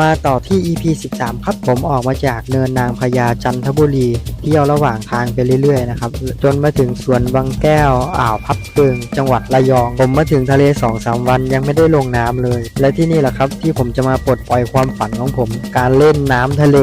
มาต่อที่ EP 13 ครับผมออกมาจากเนินนางพญาจันทบุรีเที่ยวระหว่างทางไปเรื่อยๆนะครับจนมาถึงสวนวังแก้วอ่าวพับเพิงจังหวัดระยอง ผมมาถึงทะเล2-3วันยังไม่ได้ลงน้ำเลย และที่นี่แหละครับที่ผมจะมาปลดปล่อยความฝันของผม การเล่นน้ำทะเล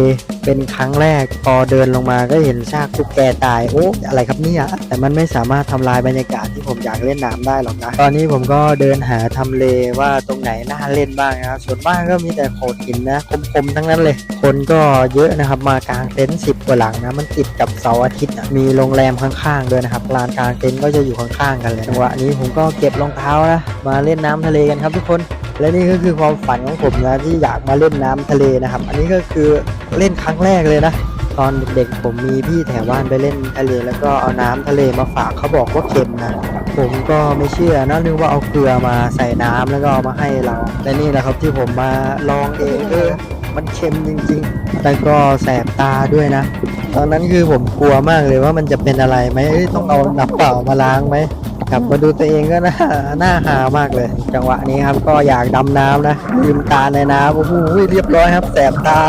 เป็นครั้งแรกพอเดินลงมาก็เห็นซากตุ๊กแกตายโอ้อะไรครับเนี่ยแต่มันไม่สามารถทำลายบรรยากาศที่ผมอยากเล่นน้ำได้หรอกนะตอนนี้ผมก็เดินหาทำเลว่าตรงไหนน่าเล่นบ้างนะครับส่วนมากก็มีแต่โขดหินนะคมๆทั้งนั้นเลย คนก็เยอะนะครับมากางเต็นท์สิบกว่าหลังนะมันติดกับเสาร์อาทิตย์มีโรงแรมข้างๆด้วยนะครับลานกางเต็นท์ก็จะอยู่ข้างๆกันเลยจังหวะนี้ผมก็เก็บรองเท้านะมาเล่นน้ำทะเลกันครับทุกคน และนี่ก็คือความฝันของผมนะที่อยากมาเล่นน้ำทะเลนะครับ อันนี้ก็คือเล่นครั้งแรกเลยนะตอนเด็กๆผมมีพี่แถวบ้านไปเล่นทะเล แล้วก็เอาน้ำทะเลมาฝากเขาบอกว่าเค็มนะผมก็ไม่เชื่อนะนึกว่าเอาเกลือมาใส่น้ำแล้วก็เอามาให้เราและนี่แหละครับที่ผมมาลองเองเออมันเค็มจริงๆ แต่ก็แสบตาด้วยนะ ตอนนั้นคือผมกลัวมากเลยว่ามันจะเป็นอะไรไหมต้องเอาน้ำเปล่ามาล้างไหม กลับมาดูตัวเองก็น่าน่าหามากเลย จังหวะนี้ครับก็อยากดำน้ำนะลืมตาในน้ำโอ้โหเรียบร้อยครับ แสบตา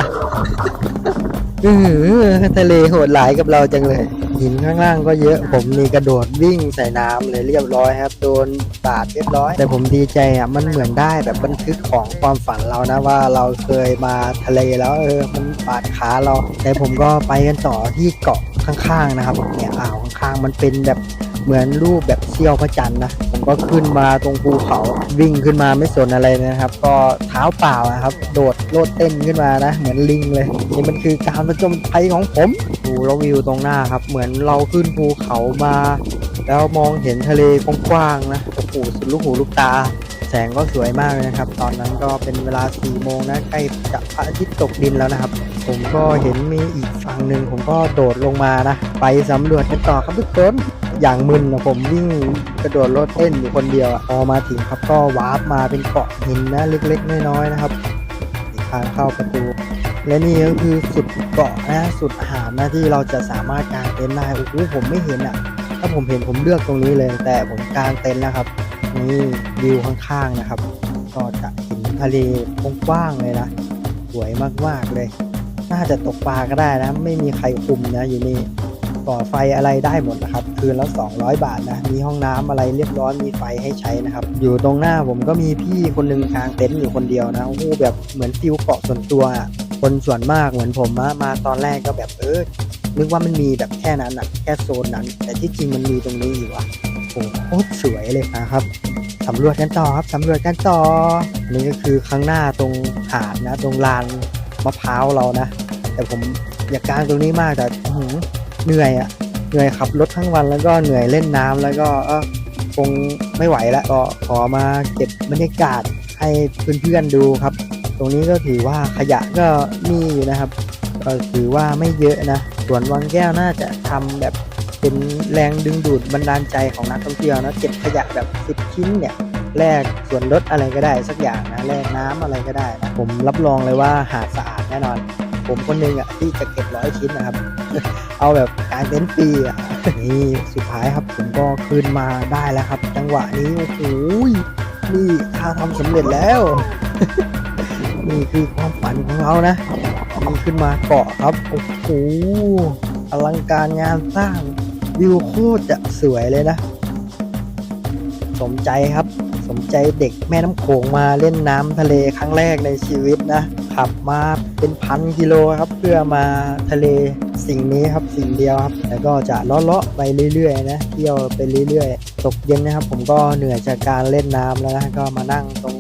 อืออทะเลโหดหลายกับเราจังเลยหินข้างล่างก็เยอะ ผมนี่กระโดดวิ่งใส่น้ำเลยเรียบร้อยครับโดนบาดเรียบร้อย แต่ผมดีใจอะมันเหมือนได้แบบบันทึกของความฝันเรานะว่าเราเคยมาทะเลแล้วเออมันบาดขาเรา แต่ผมก็ไปกันต่อที่เกาะข้างๆนะครับเนี่ยอ่าวข้างๆมันเป็นแบบ เหมือนรูปแบบเซี่ยวพระจันทร์นะผมก็ขึ้นมาตรงภูเขาวิ่งขึ้นมาไม่สนอะไรนะครับ ก็เท้าเปล่านะครับ โดดโลดเต้นขึ้นมานะ เหมือนลิงเลยนี่มันคือการประจนภัยของผมดูแล้ววิวตรงหน้าครับ เหมือนเราขึ้นภูเขามา แล้วมองเห็นทะเลกว้างๆนะโอ้โหสุดลูกหูลูกตาแสงก็สวยมากเลยนะครับ ตอนนั้นก็เป็นเวลา 4 โมงนะ ใกล้จะพระอาทิตย์ตกดินแล้วนะครับ ผมก็เห็นมีอีกฝั่งหนึ่ง ผมก็โดดลงมานะ ไปสำรวจกันต่อครับทุกคน อย่างมึนนะผมวิ่งกระโดดรถเต้นอยู่คนเดียวอะพอมาถึงครับก็วาร์ปมาเป็นเกาะหินนะเล็กๆน้อยๆนะครับทางเข้าประตู และนี่ก็คือสุดเกาะนะสุดหาดนะที่เราจะสามารถกางเต็นท์ได้โอ้โหผมไม่เห็นอะ ถ้าผมเห็นผมเลือกตรงนี้เลย แต่ผมกางเต็นท์นะครับนี่วิวข้างๆนะครับ ก็จะเห็นทะเลกว้างเลยนะสวยมากๆเลย น่าจะตกปลาก็ได้นะ ไม่มีใครคุมนะอยู่นี่ ก่อไฟอะไรได้หมดนะครับ คืนละ 200 บาทนะ มีห้องน้ำอะไรเรียบร้อยมีไฟให้ใช้นะครับ อยู่ตรงหน้าผมก็มีพี่คนหนึ่งกางเต็นท์อยู่คนเดียวนะโอ้โหแบบเหมือนฟิลเกาะส่วนตัวอะคนส่วนมากเหมือนผมอะมาตอนแรกก็แบบเออนึกว่ามันมีแบบแค่นั้นอะแค่โซนนั้น แต่ที่จริงมันมีตรงนี้อยู่อะโอ้โหโคตรสวยเลยนะครับสำรวจกันต่อครับสำรวจกันต่ออันนี่ก็คือข้างหน้าตรงหาดนะ ตรงลานมะพร้าวเรานะ แต่ผมอยากกางตรงนี้มากแต่ เหนื่อยอะเหนื่อยขับรถทั้งวันแล้วก็เหนื่อยเล่นน้ำแล้วก็คงไม่ไหวแล้วก็ขอมาเก็บบรรยากาศให้เพื่อนๆดูครับ ตรงนี้ก็ถือว่าขยะก็มีอยู่นะครับก็ถือว่าไม่เยอะนะส่วนวังแก้วน่าจะทำแบบเป็นแรงดึงดูดบันดาลใจของนักท่องเที่ยวนะเก็บขยะแบบ 10 ชิ้นเนี่ยแลกส่วนลดอะไรก็ได้สักอย่างนะแลกน้ำอะไรก็ได้นะผมรับรองเลยว่าหาดสะอาดแน่นอน ผมคนหนึงอะที่จะเก็บร้อยชิ้นนะครับ เอาแบบการเต็นท์ฟรีอะนี่สุดท้ายครับผมก็คืนมาได้แล้วครับ จังหวะนี้โอ้โหนี่ถ้าทำสำเร็จแล้วนี่คือความฝันของเรานะนี่ขึ้นมาเกาะครับโอ้โหอลังการงานสร้างวิวโคตรจะสวยเลยนะ สมใจครับ สมใจเด็กแม่น้ำโขงมาเล่นน้ำทะเลครั้งแรกในชีวิตนะ ขับมา เป็นพันกิโลครับ เพื่อมาทะเลสิ่งนี้ครับสิ่งเดียวครับ แล้วก็จะเลาะๆไปเรื่อยๆนะเที่ยวไปเรื่อยๆตกเย็นนะครับ ผมก็เหนื่อยจากการเล่นน้ำแล้วนะก็มานั่งตรง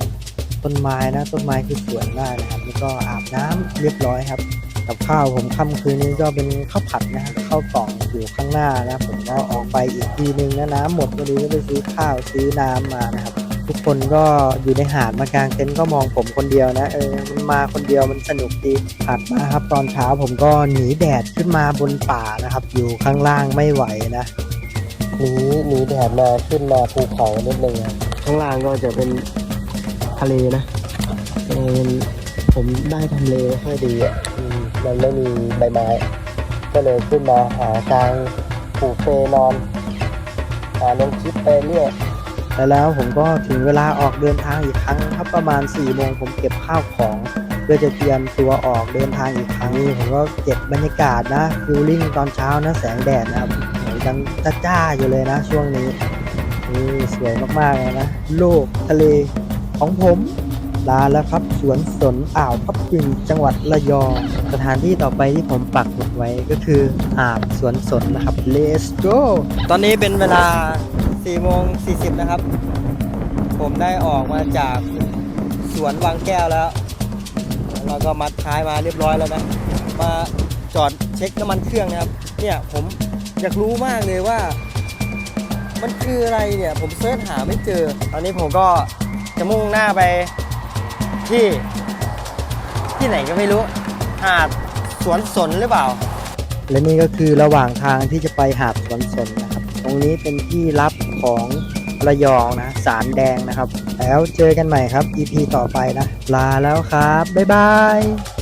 ต้นไม้นะต้นไม้คือสวยมากนะครับแล้วก็อาบน้ำเรียบร้อยครับ กับข้าวผมค่ำคืนนี้ก็เป็นข้าวผัดนะครับข้าวกล่องอยู่ข้างหน้านะผมก็ออกไปอีกทีนึงนะน้ำหมดพอดีก็ไปซื้อข้าวซื้อน้ำมานะครับ ทุกคนก็อยู่ในหาดมากลางเต็นท์ก็มองผมคนเดียวนะเออมันมาคนเดียวมันสนุกดีถัดมาครับตอนเช้าผมก็หนีแดดขึ้นมาบนป่านะครับ อยู่ข้างล่างไม่ไหวนะหนีหนีแดดมาขึ้นมาภูเขานิดนึงข้างล่างก็จะเป็นทะเลนะเออผมได้ทำเลไม่ค่อยดีอะอืมมันไม่มีใบไม้ ก็เลยขึ้นมาหากลางผูเฟนอนหาลงคลิปไปเรื่อย แล้วแล้วผมก็ถึงเวลาออกเดินทางอีกครั้งครับประมาณ4ี่โมงผมเก็บข้าวของเพื่อจะเตรียมตัวออกเดินทางอีกครั้งนี้ผมก็เก็บบรรยากาศนะฟิลลิ่งตอนเช้านะแสงแดดนะครับยังจ้าๆอยู่เลยนะช่วงนี้นี่สวยมากๆเลยนะ โลกทะเลของผมลาแล้วครับสวนสนอ่าวพับปึงจังหวัดระยอง สถานที่ต่อไปที่ผมปักหมุดไว้ก็คืออ่าวสวนสนนะครับ Let's go ตอนนี้เป็นเวลา 4โมง40 นะครับ ผมได้ออกมาจากสวนวังแก้วแล้ว เราก็มัดท้ายมาเรียบร้อยแล้วนะ มาจอดเช็คน้ำมันเครื่องนะครับ เนี่ยผมอยากรู้มากเลยว่า มันคืออะไรเนี่ย ผมเสิร์ชหาไม่เจอ ตอนนี้ผมก็จะมุ่งหน้าไปที่ที่ไหนก็ไม่รู้ หาดสวนสนหรือเปล่า และนี่ก็คือระหว่างทางที่จะไปหาดสวนสนนะครับ รงนี้เป็นที่รับของระยองนะ สารแดงนะครับ แล้วเจอกันใหม่ครับ EP ต่อไปนะ ลาแล้วครับ บ๊ายบาย